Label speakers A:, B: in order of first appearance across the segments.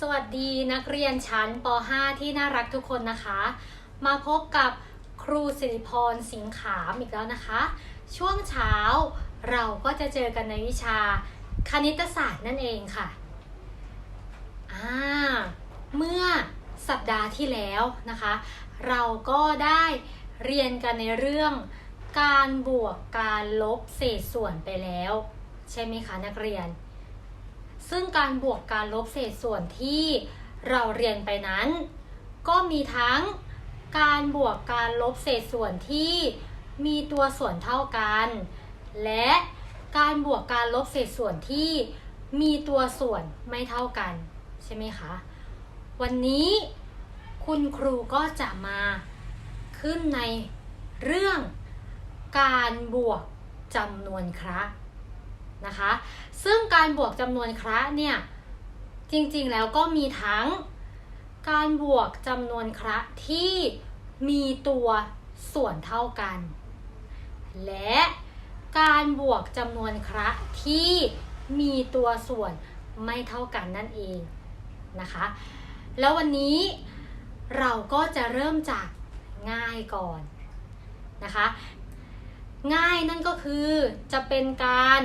A: สวัสดีนักเรียนชั้นป .5 ที่น่ารักทุกคนนะคะ มาพบกับครูสิริพรสิงขามอีกแล้วนะคะ ช่วงเช้าเราก็จะเจอกันในวิชาคณิตศาสตร์นั่นเองค่ะอ่าเมื่อสัปดาห์ที่แล้วนะคะ เราก็ได้เรียนกันในเรื่องการบวกการลบเศษส่วนไปแล้ว ใช่ไหมคะนักเรียน ซึ่งการบวกการลบเศษส่วนที่เราเรียนไปนั้น ก็มีทั้งการบวกการลบเศษส่วนที่มีตัวส่วนเท่ากัน และการบวกการลบเศษส่วนที่มีตัวส่วนไม่เท่ากัน ใช่ไหมคะ วันนี้คุณครูก็จะมาขึ้นในเรื่องการบวกจำนวนครั้ง นะคะ ซึ่งการบวกจำนวนครั้เนี่ย จริงๆแล้วก็มีทั้งการบวกจำนวนครั้ที่มีตัวส่วนเท่ากัน และการบวกจำนวนครั้ที่มีตัวส่วนไม่เท่ากันนั่นเองนะคะ แล้ววันนี้เราก็จะเริ่มจากง่ายก่อนนะคะ ง่ายนั่นก็คือจะเป็นการ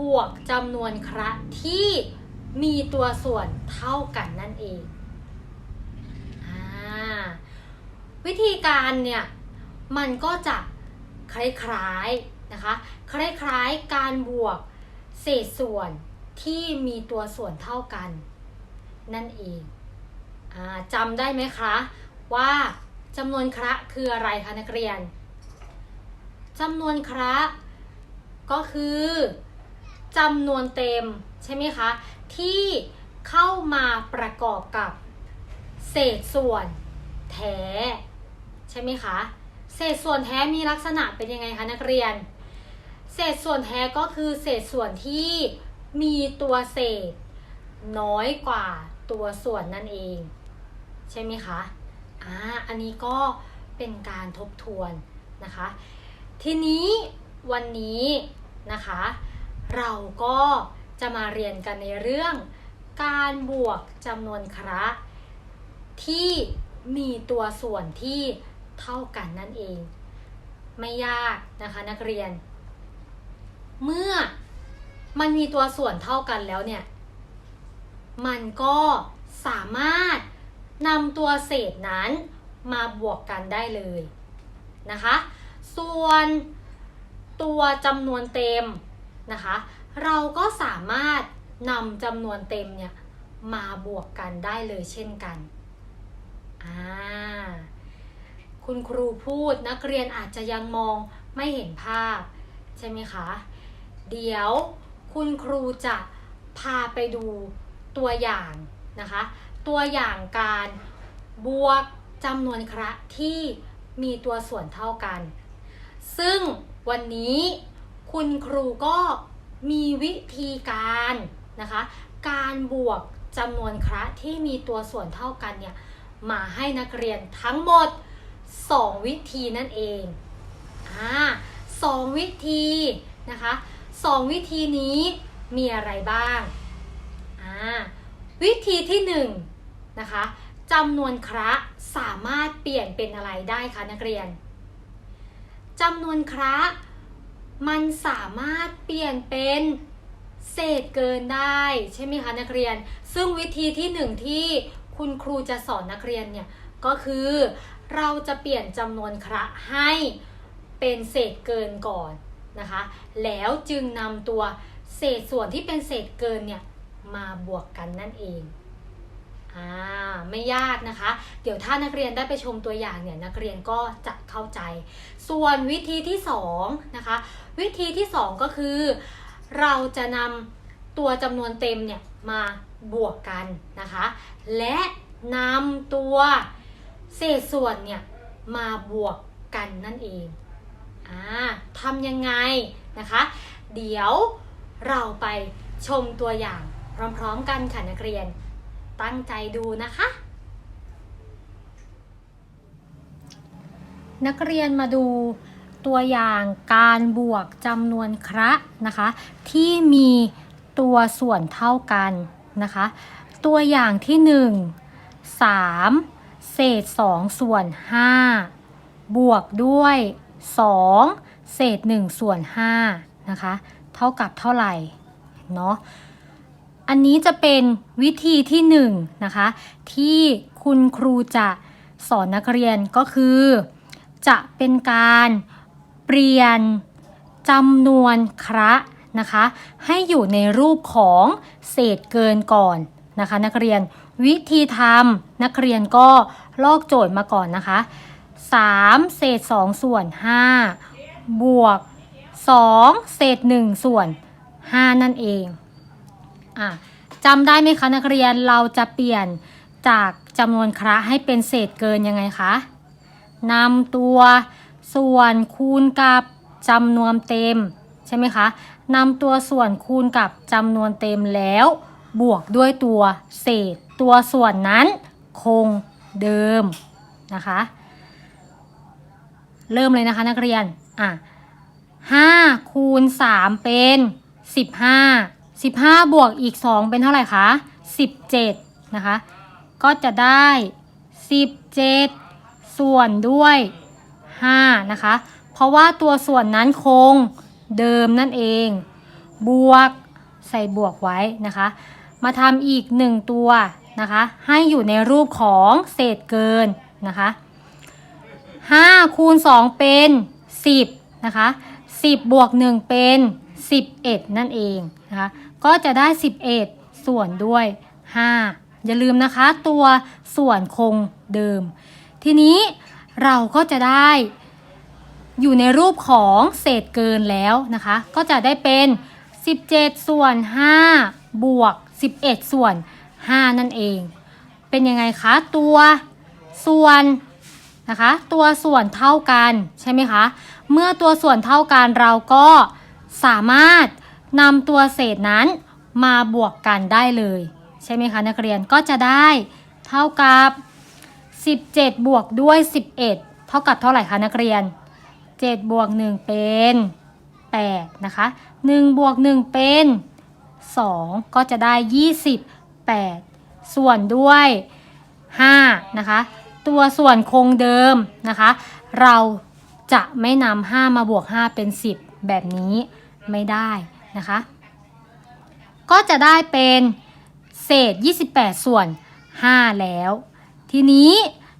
A: บวกจำนวนครั้ที่มีตัวส่วนเท่ากันนั่นเองอวิธีการเนี่ย มันก็จะคล้ายๆนะคะ คล้ายๆการบวกเศษส่วนที่มีตัวส่วนเท่ากัน นั่นเองอจำได้ไหมคะว่าจำนวนคระคืออะไรคะนักเรียนจำนวนคระก็คือ จำนวนเต็มใช่ไหมคะ ที่เข้ามาประกอบกับ เศษส่วนแท้ ใช่ไหมคะ เศษส่วนแท้มีลักษณะเป็นยังไงคะนักเรียน เศษส่วนแท้ก็คือเศษส่วนที่มีตัวเศษ น้อยกว่าตัวส่วนนั่นเอง ใช่ไหมคะอ่าอันนี้ก็เป็นการทบทวนนะคะ ทีนี้วันนี้นะคะ เราก็จะมาเรียนกันในเรื่องการบวกจำนวนคระที่มีตัวส่วนที่เท่ากันนั่นเอง ไม่ยากนะคะนักเรียน เมื่อมันมีตัวส่วนเท่ากันแล้วเนี่ย มันก็สามารถนำตัวเศษนั้นมาบวกกันได้เลยนะคะ ส่วนตัวจำนวนเต็ม นะคะ เราก็สามารถนำจำนวนเต็มเนี่ยมาบวกกันได้เลยเช่นกันอ่าคุณครูพูดนักเรียนอาจจะยังมองไม่เห็นภาพ ใช่ไหมคะ เดี๋ยวคุณครูจะพาไปดูตัวอย่างนะคะ ตัวอย่างการบวกจำนวนคระที่มีตัวส่วนเท่ากัน ซึ่งวันนี้ คุณครูก็มีวิธีการนะคะ การบวกจำนวนคระที่มีตัวส่วนเท่ากันเนี่ยมาให้นักเรียนทั้งหมด 2 วิธีนั่นเองอ่าสองวิธีนะคะสองวิธีนี้มีอะไรบ้างอ่าวิธีที่1นงนะคะจำนวนคระสามารถเปลี่ยนเป็นอะไรได้คะนักเรียนจำนวนคระ มันสามารถเปลี่ยนเป็นเศษเกินได้ใช่ไหมคะนักเรียน ซึ่งวิธีที่หนึ่งที่คุณครูจะสอนนักเรียนเนี่ยก็คือเราจะเปลี่ยนจำนวนคระให้เป็นเศษเกินก่อนนะคะ แล้วจึงนำตัวเศษส่วนที่เป็นเศษเกินเนี่ยมาบวกกันนั่นเอง อ่าไม่ยากนะคะ เดี๋ยวถ้านักเรียนได้ไปชมตัวอย่างเนี่ยนักเรียนก็จะเข้าใจ ส่วนวิธีที่2นะคะวิธีที่ 2 ก็คือ เราจะนำตัวจำนวนเต็มเนี่ยมาบวกกันนะคะ และนำตัวเศษส่วนเนี่ยมาบวกกันนั่นเองอ่าทำยังไงนะคะ เดี๋ยวเราไปชมตัวอย่างพร้อมๆกันค่ะนักเรียน ตั้งใจดูนะคะ นักเรียนมาดูตัวอย่างการบวกจำนวนคระนะคะ ที่มีตัวส่วนเท่ากันนะคะ ตัวอย่างที่หนึ่งสามเศษสองส่วนห้าบวกด้วยสองเศษหนึ่งส่วนห้านะคะ เท่ากับเท่าไหร่เนาะ อันนี้จะเป็นวิธีที่หนึ่งนะคะ ที่คุณครูจะสอนนักเรียนก็คือ จะเป็นการเปลี่ยนจำนวนคระนะคะ ให้อยู่ในรูปของเศษเกินก่อนนะคะ นักเรียนวิธีทำนักเรียนก็ลอกโจทย์มาก่อนนะคะ 3 เศษ 2 ส่วน 5 บวก 2 เศษ 1 ส่วน 5 นั่นเอง อะจำได้ไหมคะนักเรียนเราจะเปลี่ยนจากจำนวนคระให้เป็นเศษเกินยังไงคะนำตัวส่วนคูณกับจำนวนเต็มใช่ไหมคะนำตัวส่วนคูณกับจำนวนเต็มแล้ว บวกด้วยตัวเศษ ตัวส่วนนั้นคงเดิมนะคะ เริ่มเลยนะคะนักเรียนอะห้าคูณสามเป็นสิบห้า สิบห้าบวกอีกสองเป็นเท่าไหร่คะสิบเจ็ดนะคะ ก็จะได้สิบเจ็ดส่วนด้วยห้านะคะ เพราะว่าตัวส่วนนั้นคงเดิมนั่นเอง บวกใส่บวกไว้นะคะ มาทำอีกหนึ่งตัวนะคะ ให้อยู่ในรูปของเศษเกินนะคะ5คูณ2เป็น 10 นะคะ 10 บวก 1 เป็น 11 นั่นเองนะคะ ก็จะได้ 11 ส่วนด้วย 5 อย่าลืมนะคะ ตัวส่วนคงเดิม ทีนี้เราก็จะได้อยู่ในรูปของเศษเกินแล้วนะคะ ก็จะได้เป็น 17 ส่วน 5 บวก 11 ส่วน 5 นั่นเอง เป็นยังไงคะ ตัวส่วนนะคะ ตัวส่วนเท่ากันใช่ไหมคะ เมื่อตัวส่วนเท่ากันเราก็สามารถ นำตัวเศษนั้นมาบวกกันได้เลย ใช่ไหมคะนักเรียนก็จะได้เท่ากับ 17 บวกด้วย 11 เท่ากับเท่าไหร่คะนักเรียน 7 บวก 1 เป็น 8 นะคะ 1 บวก 1 เป็น 2 ก็จะได้ 28 ส่วนด้วย 5 นะคะ ตัวส่วนคงเดิมนะคะ เราจะไม่นำ5มาบวก 5 เป็น 10 แบบนี้ไม่ได้ นะคะ ก็จะได้เป็นเศษ 28 ส่วน 5 แล้ว ทีนี้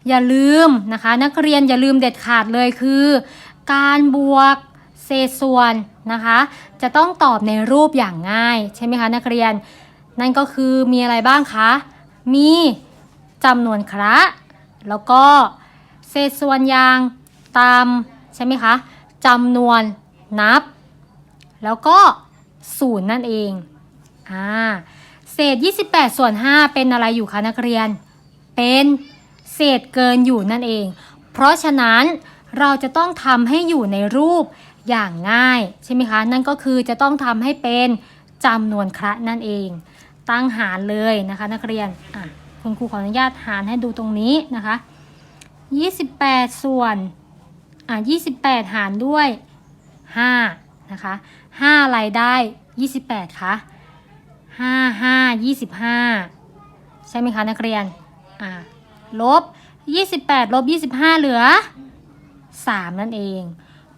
A: อย่าลืมนะคะ นักเรียนอย่าลืมเด็ดขาดเลยคือ การบวกเศษส่วนนะคะ จะต้องตอบในรูปอย่างง่าย ใช่ไหมคะนักเรียน นั่นก็คือมีอะไรบ้างคะ มีจำนวนคระแล้วก็เศษส่วนอย่างตามใช่ไหมคะจำนวนนับ แล้วก็ ศูนย์นั่นเองอ่าเศษ 28 ส่วน 5 เป็นอะไรอยู่คะนักเรียน เป็นเศษเกินอยู่นั่นเอง เพราะฉะนั้นเราจะต้องทำให้อยู่ในรูปอย่างง่ายใช่ไหมคะ นั่นก็คือจะต้องทำให้เป็นจำนวนคระนั่นเอง ตั้งหารเลยนะคะนักเรียนอะคุณครูขออนุญาตหารให้ดูตรงนี้นะคะ 28 ส่วนอะ28 หารด้วย 5 นะคะ 5อะไรได้ 28คะ5 5 25 ใช่ไหมคะนักเรียน อะลบ 28 ลบ 25 เหลือ 3 นั่นเอง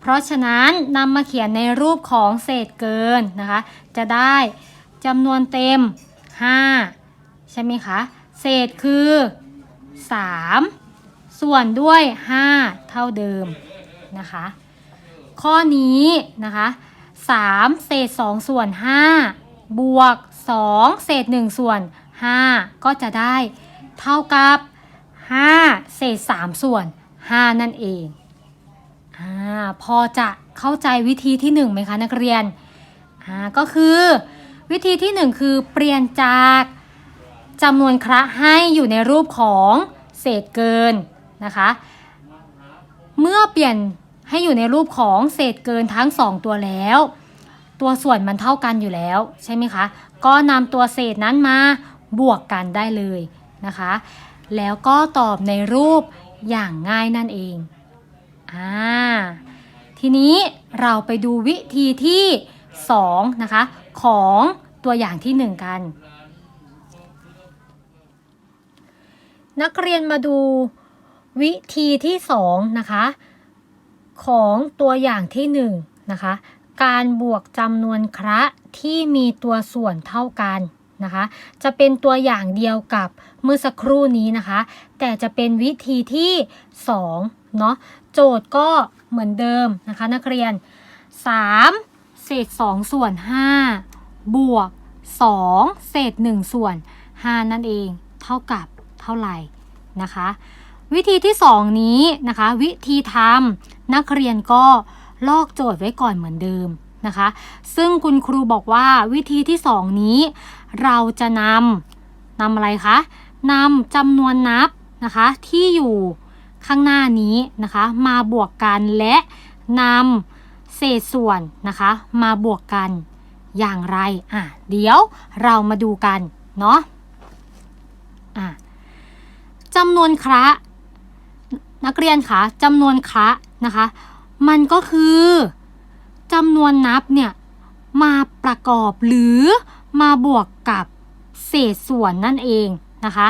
A: เพราะฉะนั้นนำมาเขียนในรูปของเศษเกินนะคะ จะได้จำนวนเต็ม 5 ใช่ไหมคะ เศษคือ 3 ส่วนด้วย 5 เท่าเดิมนะคะ ข้อนี้นะคะ 3 เศษ 2 ส่วน 5 บวก 2 เศษ 1 ส่วน 5 ก็จะได้เท่ากับ 5 เศษ 3 ส่วน 5 นั่นเองอ่าพอจะเข้าใจวิธีที่ 1 ไหมคะนักเรียนอ่าก็คือวิธีที่ 1 คือเปลี่ยนจากจำนวนคระให้อยู่ในรูปของเศษเกินนะคะ เมื่อเปลี่ยน ให้อยู่ในรูปของเศษเกินทั้ง 2 ตัวแล้ว ตัวส่วนมันเท่ากันอยู่แล้วใช่ไหมคะ ก็นำตัวเศษนั้นมาบวกกันได้เลยนะคะ แล้วก็ตอบในรูปอย่างง่ายนั่นเองอ่าทีนี้เราไปดูวิธีที่2นะคะของตัวอย่างที่ 1 กัน นักเรียนมาดูวิธีที่สองนะคะ ของตัวอย่างที่หนึ่งนะคะ การบวกจำนวนคระที่มีตัวส่วนเท่ากันนะคะ จะเป็นตัวอย่างเดียวกับเมื่อสักครู่นี้นะคะ แต่จะเป็นวิธีที่2เนาะโจทย์ก็เหมือนเดิมนะคะ นักเรียน 3 เศษ 2 ส่วน 5 บวก 2 เศษ 1 ส่วน 5 นั่นเอง เท่ากับเท่าไหร่นะคะ วิธีที่ 2 นี้นะคะ วิธีทำนักเรียนก็ลอกโจทย์ไว้ก่อนเหมือนเดิมนะคะ ซึ่งคุณครูบอกว่าวิธีที่ 2 นี้ เราจะนำนำอะไรคะนำจำนวนนับนะคะที่อยู่ข้างหน้านี้นะคะ มาบวกกันและนำเศษส่วนนะคะ มาบวกกันอย่างไรอะเดี๋ยวเรามาดูกันเนาะอะจำนวนคระ นักเรียนคะจำนวนคะนะคะ มันก็คือจำนวนนับเนี่ยมาประกอบหรือมาบวกกับเศษส่วนนั่นเองนะคะ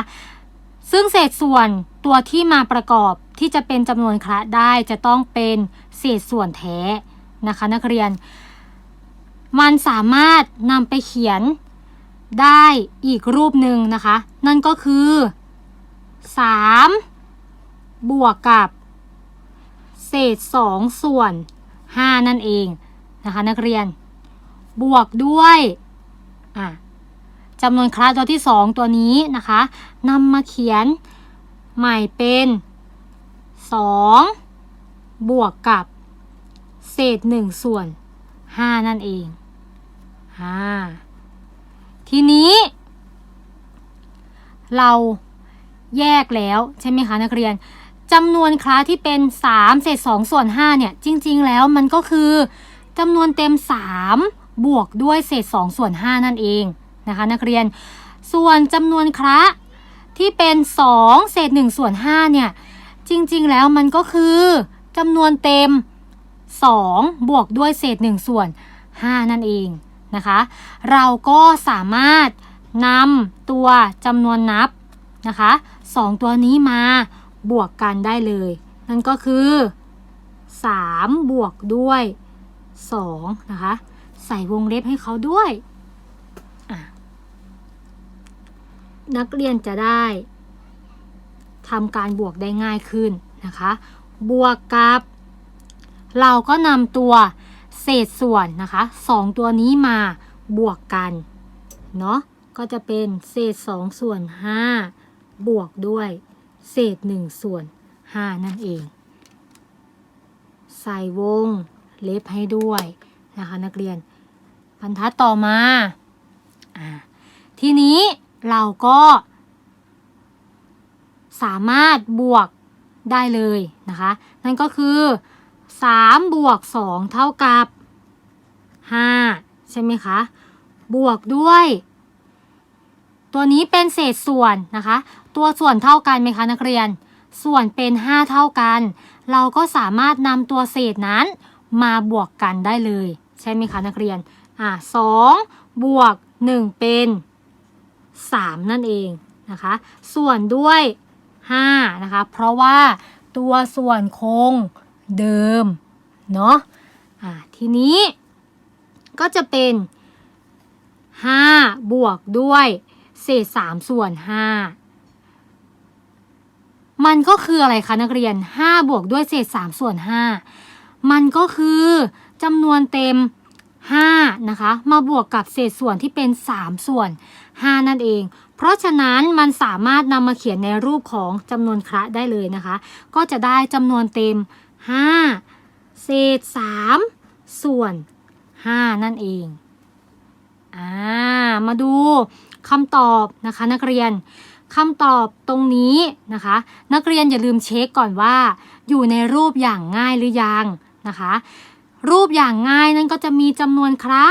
A: ซึ่งเศษส่วนตัวที่มาประกอบที่จะเป็นจำนวนคะได้จะต้องเป็นเศษส่วนแท้นะคะ นักเรียน มันสามารถนำไปเขียนได้อีกรูปหนึ่งนะคะ นั่นก็คือ 3 บวกกับ เศษ 2 ส่วน 5 นั่นเองนะคะนักเรียน บวกด้วยอะจำนวนคลาสตัวที่ 2 ตัวนี้นะคะนำมาเขียนใหม่เป็น 2 บวกกับ เศษ 1 ส่วน 5 นั่นเองอ่าทีนี้ เราแยกแล้วใช่ไหมคะนักเรียน จำนวนคลาสที่เป็น 3 เศษ 2 ส่วน 5 เนี่ย จริง ๆ แล้วมันก็คือจำนวนเต็ม 3 บวกด้วยเศษ 2 ส่วน 5 นั่นเองนะคะ นักเรียน ส่วนจำนวนคระที่เป็น 2 เศษ 1 ส่วน 5 เนี่ย จริง ๆ แล้วมันก็คือจำนวนเต็ม 2 บวกด้วยเศษ 1 ส่วน 5 นั่นเองนะคะ เราก็สามารถนำตัวจำนวนนับนะคะสองตัวนี้มา บวกกันได้เลย นั่นก็คือ 3 บวกด้วย2นะคะ ใส่วงเล็บให้เขาด้วยนักเรียนจะได้ทำการบวกได้ง่ายขึ้นนะคะ บวกกับ เราก็นำตัวเศษส่วนนะคะสองตัวนี้มาบวกกันเนาะก็จะเป็นเศษ2ส่วน5บวกด้วย เศษ 1 ส่วน 5 นั่นเอง ใส่วงเล็บให้ด้วยนะคะนักเรียนบรรทัดต่อมาอทีนี้เราก็สามารถบวกได้เลยนะคะ นั่นก็คือ3บวก2เท่ากับ 5 ใช่ไหมคะ บวกด้วย ตัวนี้เป็นเศษส่วนนะคะ ตัวส่วนเท่ากันไหมคะนักเรียน ส่วนเป็น 5 เท่ากัน เราก็สามารถนำตัวเศษนั้นมาบวกกันได้เลย ใช่ไหมคะนักเรียน อะ2บวก 1 เป็น 3 นั่นเองนะคะ ส่วนด้วย 5 นะคะ เพราะว่าตัวส่วนคงเดิม เนาะอะทีนี้ก็จะเป็น 5 บวกด้วย เศษ3ส่วน5มันก็คืออะไรคะนักเรียน5บวกด้วยเศษ3ส่วน5มันก็คือจำนวนเต็ม5นะคะ มาบวกกับเศษส่วนที่เป็น3ส่วน5นั่นเอง เพราะฉะนั้นมันสามารถนำมาเขียนในรูปของจำนวนคระได้เลยนะคะ ก็จะได้จำนวนเต็ม5เศษ3ส่วน5นั่นเอง อ่า มาดู คำตอบนะคะ นักเรียนคำตอบตรงนี้นะคะ นักเรียนอย่าลืมเช็คก่อนว่า อยู่ในรูปอย่างง่ายหรือยังนะคะ รูปอย่างง่ายนั่นก็จะมีจำนวนคระ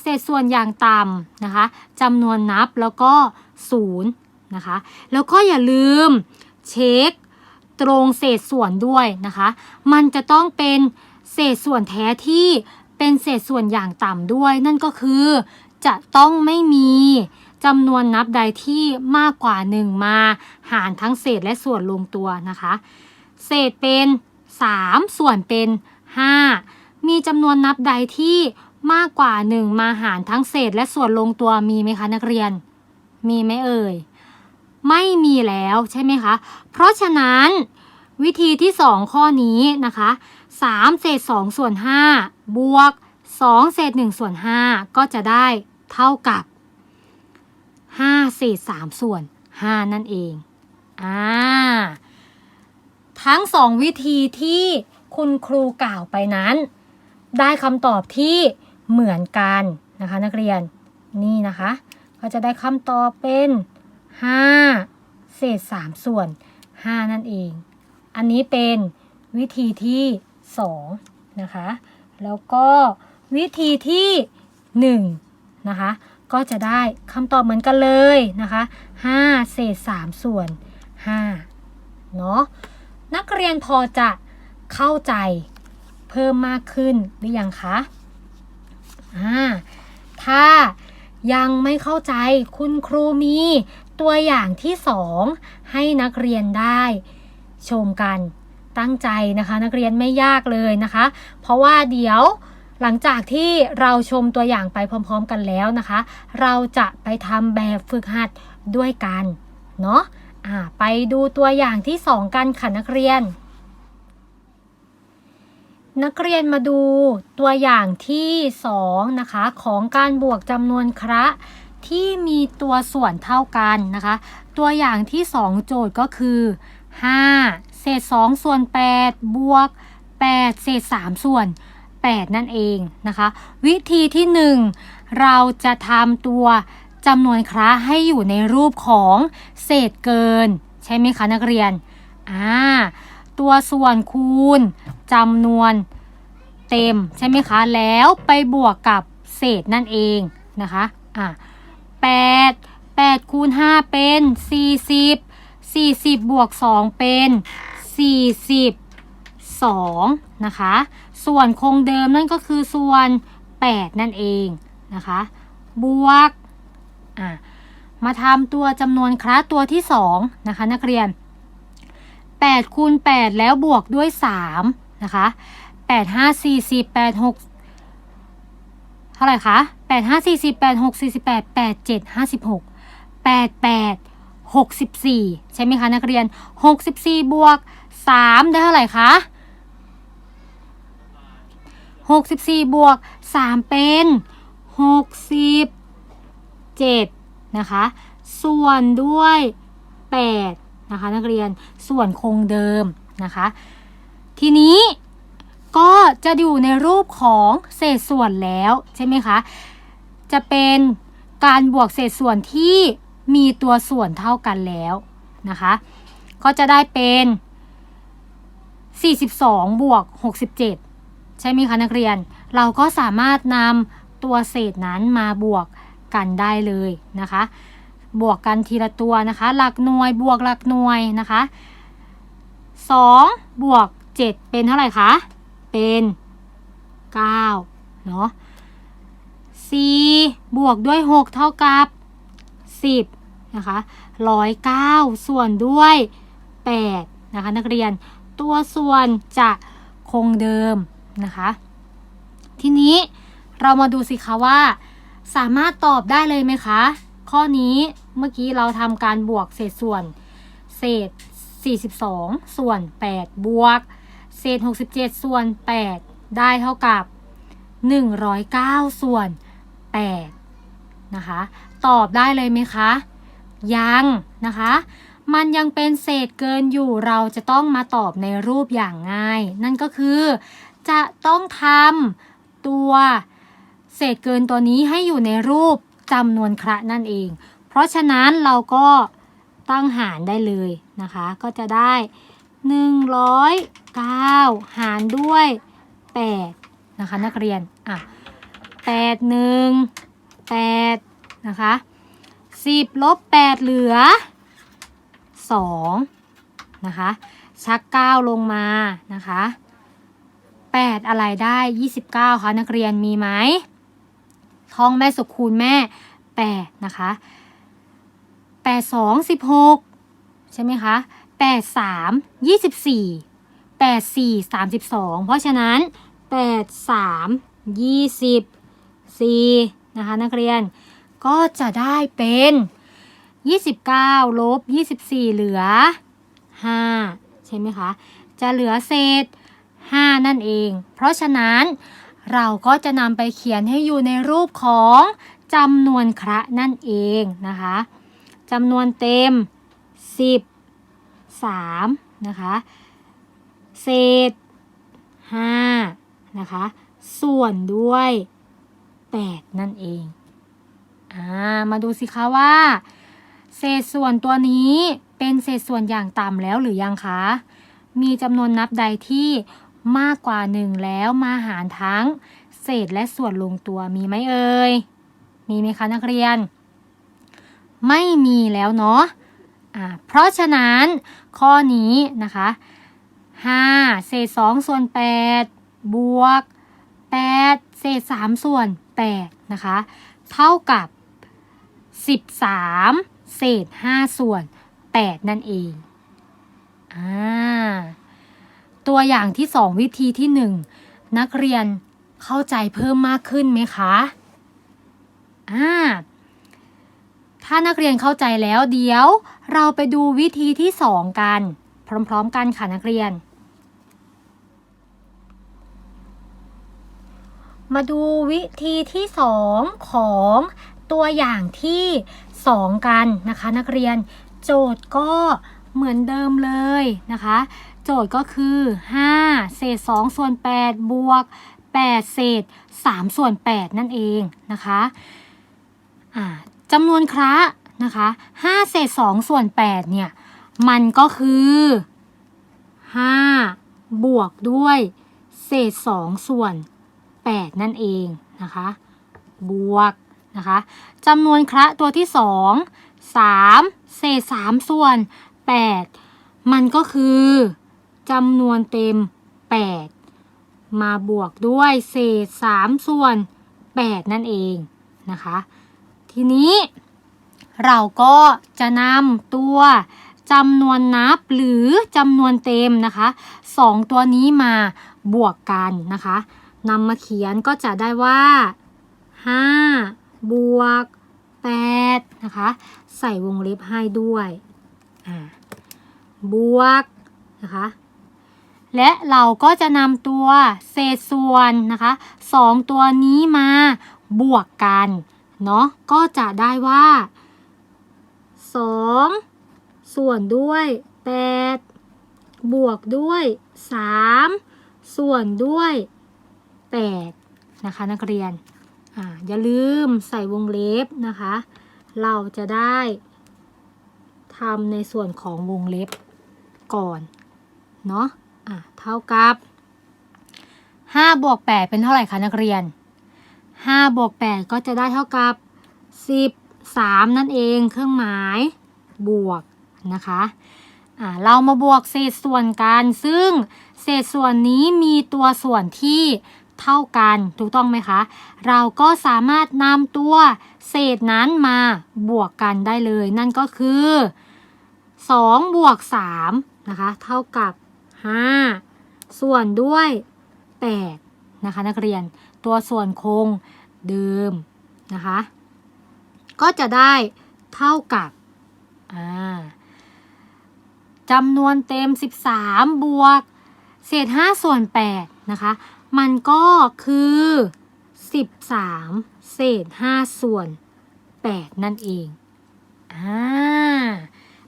A: เศษส่วนอย่างต่ำนะคะจำนวนนับแล้วก็ศูนย์นะคะ แล้วก็อย่าลืมเช็คตรงเศษส่วนด้วยนะคะ มันจะต้องเป็นเศษส่วนแท้ที่เป็นเศษส่วนอย่างต่ำด้วย นั่นก็คือจะต้องไม่มี จำนวนนับใดที่มากกว่า 1 มาหารทั้งเศษและส่วนลงตัวนะคะ เศษเป็น 3 ส่วนเป็น 5 มีจำนวนนับใดที่มากกว่า 1 มาหารทั้งเศษและส่วนลงตัวมีไหมคะนักเรียน มีไหมเอ่ย ไม่มีแล้วใช่ไหมคะ เพราะฉะนั้นวิธีที่ 2 ข้อนี้นะคะ 3 เศษ 2 ส่วน 5 บวก 2 เศษ 1 ส่วน 5 ก็จะได้เท่ากับ 5 เศษ 3 ส่วน 5 นั่นเองอ่าทั้งสองวิธีที่คุณครูกล่าวไปนั้น ได้คำตอบที่เหมือนกันนะคะนักเรียนนี่นะคะ ก็จะได้คำตอบเป็น 5 เศษ 3 ส่วน 5 นั่นเอง อันนี้เป็นวิธีที่ 2 นะคะ แล้วก็วิธีที่ 1 นะคะ ก็จะได้คำตอบเหมือนกันเลยนะคะ5เศษ3ส่วน5เนาะนักเรียนพอจะเข้าใจเพิ่มมากขึ้นหรือยังคะอ่าถ้ายังไม่เข้าใจคุณครูมีตัวอย่างที่สองให้นักเรียนได้ชมกันตั้งใจนะคะ นักเรียนไม่ยากเลยนะคะ เพราะว่าเดี๋ยว หลังจากที่เราชมตัวอย่างไปพร้อม ๆ กันแล้วนะคะ เราจะไปทำแบบฝึกหัดด้วยกันเนาะอ่าไปดูตัวอย่างที่สองกันค่ะนักเรียน นักเรียนมาดูตัวอย่างที่2นะคะของการบวกจำนวนคระที่มีตัวส่วนเท่ากันนะคะ ตัวอย่างที่ 2 โจทย์ก็คือ 5 เศษ 2 ส่วน 8 บวก 8 เศษ 3 ส่วน 8 นั่นเองนะคะ วิธีที่ 1 เราจะทำตัวจำนวนคระให้อยู่ในรูปของเศษเกิน ใช่ไหมคะนักเรียนอ่าตัวส่วนคูณจำนวนเต็มใช่ไหมคะ แล้วไปบวกกับเศษนั่นเองนะคะอะ8 8คูณ5เป็น40 40บวก2เป็น42นะคะ ส่วนคงเดิมนั่นก็คือส่วน 8 นั่นเองนะคะ บวกอะมาทำตัวจำนวนคระตัวที่ 2 นะคะ นักเรียน 8คูณ8แล้วบวกด้วย 3 นะคะ 8 5 40 8 6 เท่าไหร่คะ 8 5 40 8 6 48 8 7 56 8 8 64 ใช่ไหมคะ นักเรียน 64 บวก 3 ได้เท่าไหร่คะ 64 บวก 3 เป็น 67 นะคะ ส่วนด้วย 8 นะคะ นักเรียนส่วนคงเดิมนะคะ ทีนี้ก็จะอยู่ในรูปของเศษส่วนแล้วใช่ไหมคะ จะเป็นการบวกเศษส่วนที่มีตัวส่วนเท่ากันแล้วนะคะ ก็จะได้เป็น 42 บวก 67 ใช่ไหมคะนักเรียน เราก็สามารถนำตัวเศษนั้นมาบวกกันได้เลยนะคะ บวกกันทีละตัวนะคะ หลักหน่วยบวกหลักหน่วยนะคะ2บวก 7 เป็นเท่าไหร่คะ เป็น9เนาะ4บวกด้วย 6 เท่ากับ 10นะคะ109 ส่วนด้วย8นะคะนักเรียนตัวส่วนจะคงเดิม นะคะ ทีนี้เรามาดูสิคะว่า สามารถตอบได้เลยไหมคะ ข้อนี้เมื่อกี้เราทำการบวกเศษส่วน เศษ 42 ส่วน 8 บวก เศษ 67 ส่วน 8 ได้เท่ากับ 109 ส่วน 8 นะคะ ตอบได้เลยไหมคะ ยังนะคะมันยังเป็นเศษเกินอยู่เราจะต้องมาตอบในรูปอย่างง่าย นั่นก็คือ จะต้องทำตัวเศษเกินตัวนี้ให้อยู่ในรูปจำนวนคระนั่นเอง เพราะฉะนั้นเราก็ตั้งหารได้เลยนะคะ ก็จะได้ 109 หารด้วย 8 นะคะนักเรียน อะ 8 1 8 นะคะ 10ลบ8 เหลือ 2 นะคะ ชัก 9 ลงมานะคะ 8 อะไรได้ 29คะนักเรียนมีไหมท่องแม่สุขคูณแม่ 8 นะคะ 8 2 16 ใช่ไหมคะ 8 3 24 8 4 32 เพราะฉะนั้น 8 3 24 นะคะ นักเรียนก็จะได้เป็น 29 ลบ 24 เหลือ 5 ใช่ไหมคะ จะเหลือเศษ 5 นั่นเอง เพราะฉะนั้นเราก็จะนำไปเขียนให้อยู่ในรูปของจำนวนคระนั่นเองนะคะจำนวนเต็ม 10 3นะคะเศษ5นะคะส่วนด้วย 8 นั่นเองอ่ามาดูสิคะว่า เศษส่วนตัวนี้เป็นเศษส่วนอย่างต่ำแล้วหรือยังคะ มีจำนวนนับใดที่ มากกว่า1แล้วมาหารทั้ง เศษและส่วนลงตัวมีไหมเอ่ย มีไหมคะนักเรียน ไม่มีแล้วเนาะอ่าเพราะฉะนั้นข้อนี้นะคะ5เศษ2ส่วน8บวก8เศษ3ส่วน8นะคะ เท่ากับ 13 เศษ 5 ส่วน 8 นั่นเอง อ่า ตัวอย่างที่ 2 วิธีที่ 1 นักเรียนเข้าใจเพิ่มมากขึ้นไหมคะอ่าถ้านักเรียนเข้าใจแล้วเดี๋ยว เราไปดูวิธีที่ 2 กัน พร้อมๆ กันค่ะนักเรียน มาดูวิธีที่ 2 ของตัวอย่างที่ 2 กันนะคะ นักเรียนโจทย์ก็เหมือนเดิมเลยนะคะ โจทย์ก็คือ 5 เศษ 2 ส่วน 8 บวก 8 เศษ 3 ส่วน 8 นั่นเองนะคะจำนวนคระนะคะ 5 เศษ 2 ส่วน 8 เนี่ย มันก็คือ 5 บวกด้วย เศษ 2 ส่วน 8 นั่นเองนะคะ บวกนะคะจำนวนคระตัวที่ 2 3 เศษ 3 ส่วน 8 มันก็คือ จำนวนเต็ม 8 มาบวกด้วยเศษ 3 ส่วน 8 นั่นเองนะคะ ทีนี้เราก็จะนำตัวจำนวนนับหรือจำนวนเต็มนะคะสองตัวนี้มาบวกกันนะคะนำมาเขียนก็จะได้ว่า 5 บวก 8 นะคะ ใส่วงเล็บให้ด้วยบวกนะคะ และเราก็จะนำตัวเศษส่วนนะคะสองตัวนี้มาบวกกันเนาะก็จะได้ว่า2ส่วนด้วย8บวกด้วย3ส่วนด้วย8นะคะนักเรียนออย่าลืมใส่วงเล็บนะคะ เราจะได้ทำในส่วนของวงเล็บก่อน เนาะ อะเท่ากับ5บวก8เป็นเท่าไหร่คะนักเรียน5บวก8ก็จะได้เท่ากับ 13 นั่นเองเครื่องหมายบวกนะคะอะเรามาบวกเศษส่วนกัน ซึ่งเศษส่วนนี้มีตัวส่วนที่เท่ากันถูกต้องไหมคะ เราก็สามารถนำตัวเศษนั้นมาบวกกันได้เลย นั่นก็คือ2บวก3นะคะ เท่ากับ 5 ส่วนด้วย 8 นะคะ นักเรียนตัวส่วนคงเดิมนะคะ ก็จะได้เท่ากับจำนวนเต็ม 13 บวก เศษ 5 ส่วน 8 นะคะ มันก็คือ 13 เศษ 5 ส่วน 8 นั่นเองอ่า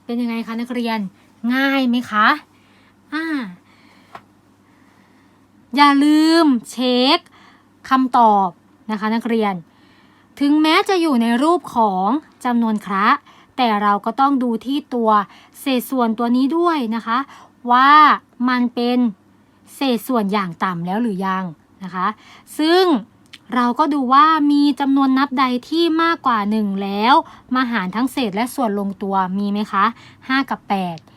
A: เป็นยังไงคะนักเรียนง่ายไหมคะ อ่าอย่าลืมเช็คคำตอบนะคะนักเรียน ถึงแม้จะอยู่ในรูปของจำนวนคระ แต่เราก็ต้องดูที่ตัวเศษส่วนตัวนี้ด้วยนะคะ ว่ามันเป็นเศษส่วนอย่างต่ำแล้วหรือยังนะคะ ซึ่งเราก็ดูว่ามีจำนวนนับใดที่มากกว่า 1 แล้ว มาหารทั้งเศษและส่วนลงตัวมีไหมคะ 5 กับ 8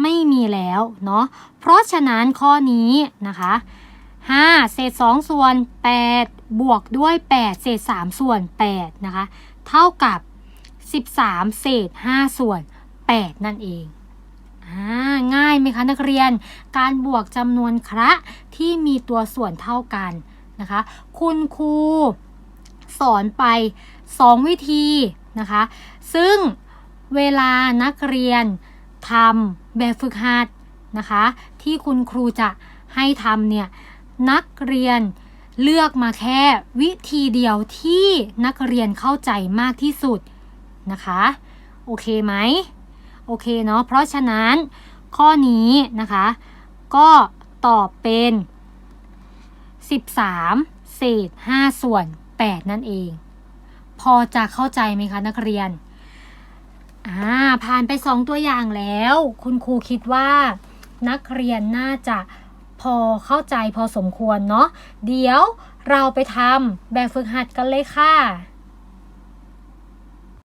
A: ไม่มีแล้วเนาะ เพราะฉะนั้นข้อนี้นะคะ5เศษ2ส่วน 8 บวกด้วย 8 เศษ3ส่วน8นะคะ เท่ากับ 13 เศษ5ส่วน 8 นั่นเองอ่าง่ายไหมคะนักเรียน การบวกจำนวนคระที่มีตัวส่วนเท่ากันนะคะ คุณครูสอนไป 2 วิธีนะคะ ซึ่งเวลานักเรียน ทำแบบฝึกหัดนะคะ ที่คุณครูจะให้ทำเนี่ยนักเรียนเลือกมาแค่วิธีเดียวที่นักเรียนเข้าใจมากที่สุดนะคะ โอเคไหมโอเคเนาะเพราะฉะนั้นข้อนี้นะคะ ก็ตอบเป็น 13 เศษ 5 ส่วน 8 นั่นเอง พอจะเข้าใจไหมคะนักเรียน อ่าผ่านไป 2 ตัวอย่างแล้ว คุณครูคิดว่า นักเรียนน่าจะพอเข้าใจพอสมควรเนาะเดี๋ยวเราไปทำแบบฝึกหัดกันเลยค่ะ